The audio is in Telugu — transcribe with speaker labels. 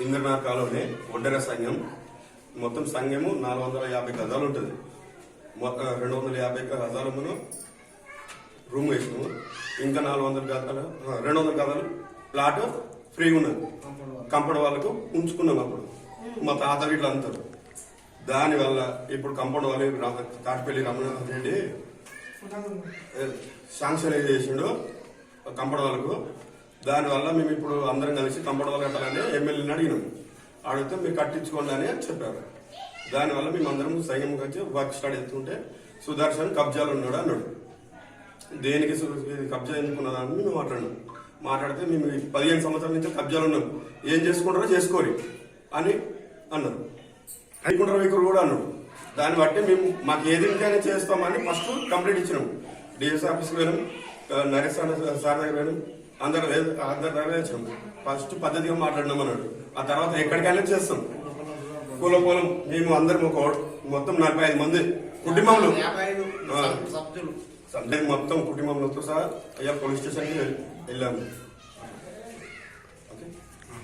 Speaker 1: ఇంద్రనాథ్ కాలనీ ఒడ్డెర సంఘం. మొత్తం సంఘము నాలుగు వందల యాభై గజాలు ఉంటుంది. మొత్తం రెండు వందల యాభై గజాలమును రూమ్ వేసినాము. ఇంకా నాలుగు వందల గజాలు రెండు వందల గజాలు ప్లాట్ ఫ్రీగా ఉన్నది. కంపౌండ్ వాళ్ళకు ఉంచుకున్నాం అప్పుడు. మా తాత ఇట్లా అంటారు. దానివల్ల ఇప్పుడు కంపౌండ్ వాళ్ళు రా- తాటిపల్లి రమణాథ్ రెడ్డి శాంక్షన్ ఏది చేసిండు కంపౌండ్ వాళ్ళకు దానివల్ల మేము ఇప్పుడు అందరం కలిసి కంపౌండ్ కట్టాలని ఎమ్మెల్యేని అడిగినాం. అడిగితే మీరు కట్టించుకోండి అని చెప్పారు. దానివల్ల మేము అందరం సైన్యం వచ్చి వర్క్ స్టార్ట్ ఎత్తుంటే సుదర్శన్ కబ్జాలు ఉన్నాడు అన్నాడు. దేనికి కబ్జా ఎందుకున్నదని మేము మాట్లాడినాం. మాట్లాడితే మేము పదిహేను సంవత్సరాల నుంచి కబ్జాలు ఉన్నాం. ఏం చేసుకుంటారో చేసుకోరి అని అన్నారు. అనుకుంటారు వైఖరు కూడా అన్నాడు. దాన్ని బట్టి మేము మాకు ఏది చేస్తామని ఫస్ట్ కంప్లీట్ ఇచ్చినాం. డిఎస్ ఆఫీస్కి వెళ్ళాము నరేష్ సార్ దగ్గర అందరు అందరి దగ్గర ఇచ్చాం ఫస్ట్ పద్ధతిగా మాట్లాడినాం అన్నాడు. ఆ తర్వాత ఎక్కడికైనా చేస్తాం. కుల పొలం. మేము అందరం ఒక మొత్తం నలభై ఐదు మంది కుటుంబంలో. మొత్తం కుటుంబంతో సహా అయ్యా పోలీస్ స్టేషన్కి వెళ్ళాము.